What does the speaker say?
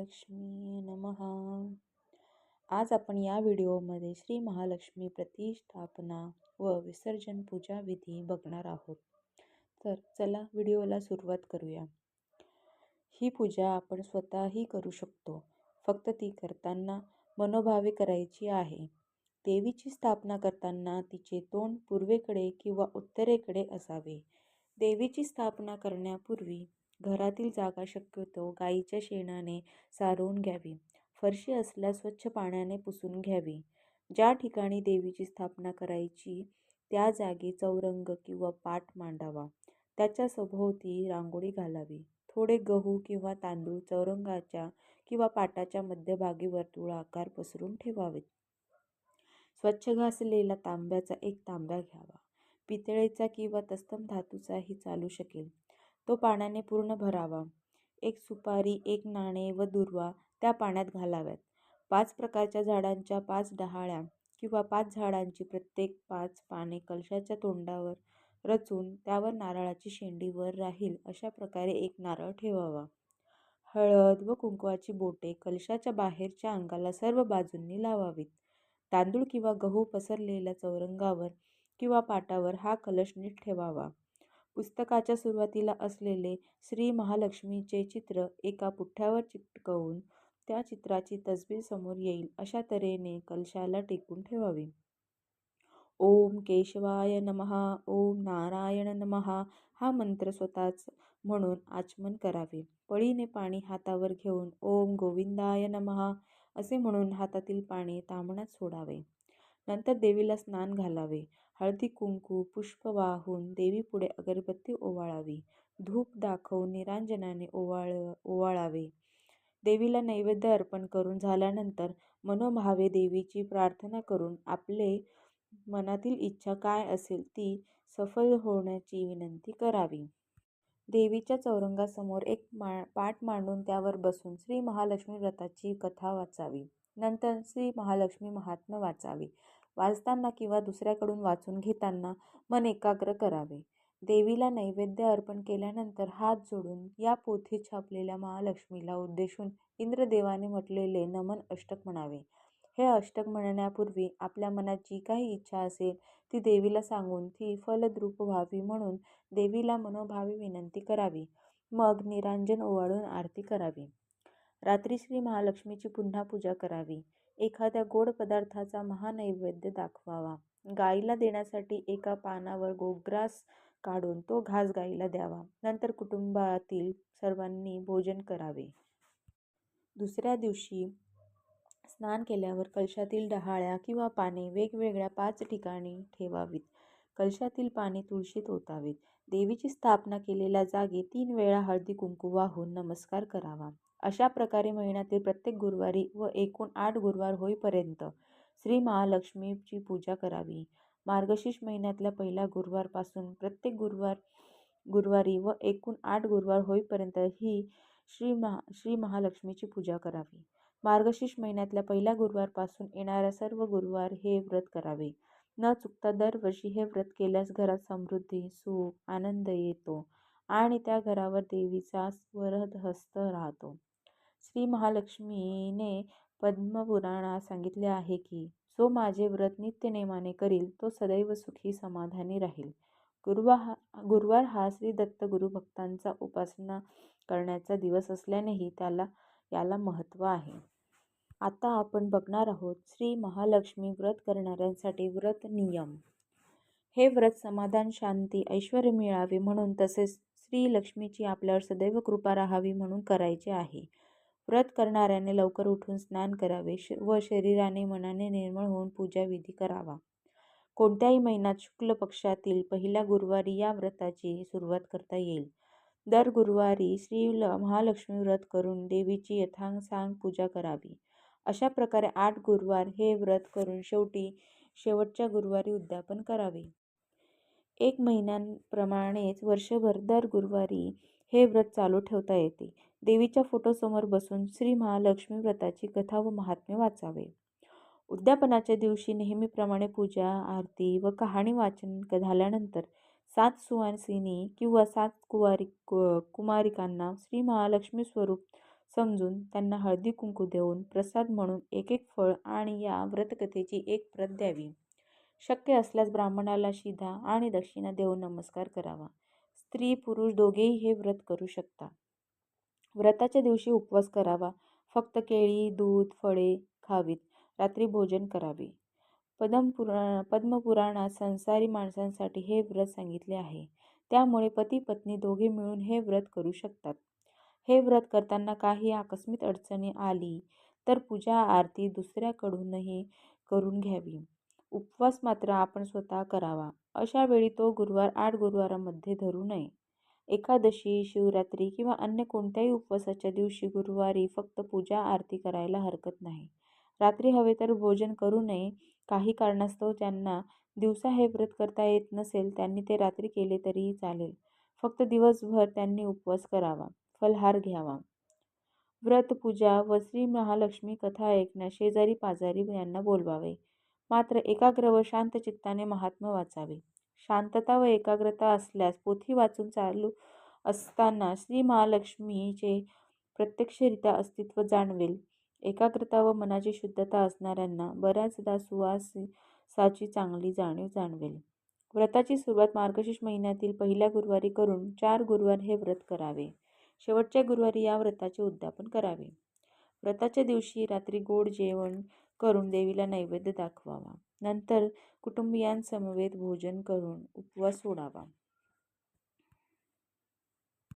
महालक्ष्मी नमः. आज आपण या व्हिडिओमध्ये श्री महालक्ष्मी प्रतिष्ठापना व विसर्जन पूजा विधी बघणार आहोत. तर चला व्हिडिओला सुरुवात करूया. ही पूजा आपण स्वतःही करू शकतो. फक्त ती करताना मनोभावे करायची आहे. देवीची स्थापना करताना तिचे तोंड पूर्वेकडे किंवा उत्तरेकडे असावे. देवीची स्थापना करण्यापूर्वी घरातील जागा शक्यतो गाईच्या शेणाने सारवून घ्यावी. फरशी असल्यास स्वच्छ पाण्याने पुसून घ्यावी. ज्या ठिकाणी देवीची स्थापना करायची त्या जागी चौरंग किंवा पाट मांडावा. त्याच्या सभोवती रांगोळी घालावी. थोडे गहू किंवा तांदूळ चौरंगाच्या किंवा पाटाच्या मध्यभागी वर्तुळाकार पसरून ठेवावेत. स्वच्छ घासलेला तांब्याचा एक तांब्या घ्यावा. पितळेचा किंवा तस्तम धातूचाही चालू शकेल. तो पाण्याने पूर्ण भरावा. एक सुपारी एक नाणे व दुर्वा त्या पाण्यात घालाव्यात. पाच प्रकारच्या झाडांच्या पाच डहाळ्या किंवा पाच झाडांची प्रत्येक पाच पाने कलशाच्या तोंडावर रचून त्यावर नारळाची शेंडी वर राहील अशा प्रकारे एक नारळ ठेवावा. हळद व कुंकवाची बोटे कलशाच्या बाहेरच्या अंगाला सर्व बाजूंनी लावावीत. तांदूळ किंवा गहू पसरलेल्या चौरंगावर किंवा पाटावर हा कलश नीट ठेवावा. पुस्तकाच्या सुरुवातीला असलेले श्री महालक्ष्मीचे चित्र एका पुठ्ठ्यावर चिटकवून त्या चित्राची तसबीर समोर येईल अशा तऱ्हेने कलशाला टेकून ठेवावी. ओम केशवाय नमहा ओम नारायण नमहा हा मंत्र स्वतःच म्हणून आचमन करावे. पळीने पाणी हातावर घेऊन ओम गोविंदाय नमहा असे म्हणून हातातील पाणी तामणात सोडावे. नंतर देवीला स्नान घालावे. हळदी कुंकू पुष्प वाहून देवीपुढे अगरबत्ती ओवाळावी. धूप दाखवून निरांजनाने ओवाळ ओवाळावे. देवीला नैवेद्य अर्पण करून झाल्यानंतर मनोभावे देवीची प्रार्थना करून आपले मनातील इच्छा काय असेल ती सफल होण्याची विनंती करावी. देवीच्या चौरंगासमोर एक मा पाठ मांडून त्यावर बसून श्री महालक्ष्मी व्रताची कथा वाचावी. नंतर श्री महालक्ष्मी महात्मा वाचावे. वाचताना किंवा दुसऱ्याकडून वाचून घेताना मन एकाग्र करावे. देवीला नैवेद्य अर्पण केल्यानंतर हात जोडून या पोथीत छापलेल्या महालक्ष्मीला उद्देशून इंद्रदेवाने म्हटलेले नमन अष्टक म्हणावे. हे अष्टक म्हणण्यापूर्वी आपल्या मनात जी काही इच्छा असेल ती देवीला सांगून ती फलद्रूप व्हावी म्हणून देवीला मनोभावी विनंती करावी. मग निरांजन ओवाळून आरती करावी. रात्री श्री महालक्ष्मीची पुन्हा पूजा करावी. एखाद्या गोड पदार्थाचा महानैवेद्य दाखवावा. गाईला देण्यासाठी एका पानावर गोग्रास काढून तो घास गाईला द्यावा. नंतर कुटुंबातील सर्वांनी भोजन करावे. दुसऱ्या दिवशी स्नान केल्यावर कलशातील डहाळ्या किंवा पाने वेगवेगळ्या पाच ठिकाणी ठेवावीत. कलशातील पाने तुळशीत ओतावीत. देवीची स्थापना केलेल्या जागी तीन वेळा हळदी कुंकू वाहून नमस्कार करावा. अशा प्रकारे महिन्यातील प्रत्येक गुरुवारी व एकूण आठ गुरुवार होईपर्यंत श्री महालक्ष्मीची पूजा करावी. मार्गशीर्ष महिन्यातल्या पहिल्या गुरुवारपासून प्रत्येक गुरुवार गुरुवारी व एकूण आठ गुरुवार होईपर्यंत ही श्री महा श्री महालक्ष्मीची पूजा करावी. मार्गशीर्ष महिन्यातल्या पहिल्या गुरुवारपासून येणाऱ्या सर्व गुरुवार हे व्रत करावे. न चुकता दरवर्षी हे व्रत केल्यास घरात समृद्धी सुख आनंद येतो आणि त्या घरावर देवीचा स्वरहस्त राहतो. श्री महालक्ष्मीने पद्मपुराणात सांगितले आहे की जो माझे व्रत नित्यनेमाने करील तो सदैव सुखी समाधानी राहील. गुरुवा हा गुरुवार हा श्री दत्त गुरुभक्तांचा उपासना करण्याचा दिवस असल्यानेही त्याला याला महत्त्व आहे. आता आपण बघणार आहोत श्री महालक्ष्मी व्रत करणाऱ्यांसाठी व्रत नियम. हे व्रत समाधान शांती ऐश्वर मिळावे म्हणून तसेच श्री लक्ष्मीची आपल्यावर सदैव कृपा राहावी म्हणून करायचे आहे. व्रत करणाऱ्याने लवकर उठून स्नान करावे श व शरीराने मनाने निर्मळ होऊन पूजाविधी करावा. कोणत्याही महिन्यात शुक्ल पक्षातील पहिल्या गुरुवारी या व्रताची सुरुवात करता येईल. दर गुरुवारी श्री ल महालक्ष्मी व्रत करून देवीची यथासांग पूजा करावी. अशा प्रकारे आठ गुरुवार हे व्रत करून शेवटी शेवटच्या गुरुवारी उद्यापन करावे. एक महिन्यांप्रमाणेच वर्षभर दर गुरुवारी हे व्रत चालू ठेवता येते. देवीच्या फोटोसमोर बसून श्री महालक्ष्मी व्रताची कथा व महात्म्य वाचावे. उद्यापनाच्या दिवशी नेहमीप्रमाणे पूजा आरती व कहाणी वाचन झाल्यानंतर सात सुवासिनी किंवा सात कुवारी कुमारिकांना श्री महालक्ष्मी स्वरूप समजून त्यांना हळदी कुंकू देऊन प्रसाद म्हणून एक एक फळ आणि या व्रतकथेची एक प्रत द्यावी. शक्य असल्यास ब्राह्मणाला शिधा आणि दक्षिणा देऊन नमस्कार करावा. स्त्री पुरुष दोघेही हे व्रत करू शकता. व्रताच्या दिवशी उपवास करावा. फक्त केळी दूध फळे खावीत. रात्री भोजन करावे. पद्मपुरा पद्मपुराणात संसारी माणसांसाठी हे व्रत सांगितले आहे. त्यामुळे पती पत्नी दोघे मिळून हे व्रत करू शकतात. हे व्रत करताना काही आकस्मिक अडचणी आली तर पूजा आरती दुसऱ्याकडूनही करून घ्यावी. उपवास मात्र आपण स्वतः करावा. अशा वेळी तो गुरुवार आठ गुरुवारामध्ये धरू नये. एकादशी शिवरात्री किंवा अन्य कोणत्याही उपवासाच्या दिवशी गुरुवारी फक्त पूजा आरती करायला हरकत नाही. रात्री हवे तर भोजन करू नये. काही कारणास्तव ज्यांना दिवसा हे व्रत करता येत नसेल त्यांनी ते रात्री केले तरीही चालेल. फक्त दिवसभर त्यांनी उपवास करावा. फलहार घ्यावा. व्रत पूजा व श्री महालक्ष्मी कथा ऐकण्या शेजारी पाजारी यांना बोलवावे. मात्र एकाग्र व शांत चित्ताने महात्मा वाचावे. शांतता व एकाग्रता असल्यास पोथी वाचून चालू असताना श्री महालक्ष्मीचे प्रत्यक्षरित्या अस्तित्व जाणवेल. एकाग्रता व मनाची शुद्धता असणाऱ्यांना बऱ्याचदा सुवासाची चांगली जाणीव जाणवेल. व्रताची सुरुवात मार्गशीर्ष महिन्यातील पहिल्या गुरुवारी करून चार गुरुवार हे व्रत करावे. शेवटच्या गुरुवारी या व्रताचे उद्यापन करावे. व्रताच्या दिवशी रात्री गोड जेवण करून देवीला नैवेद्य दाखवावा. नंतर कुटुंबियांसमवेत भोजन करून उपवास सोडावा.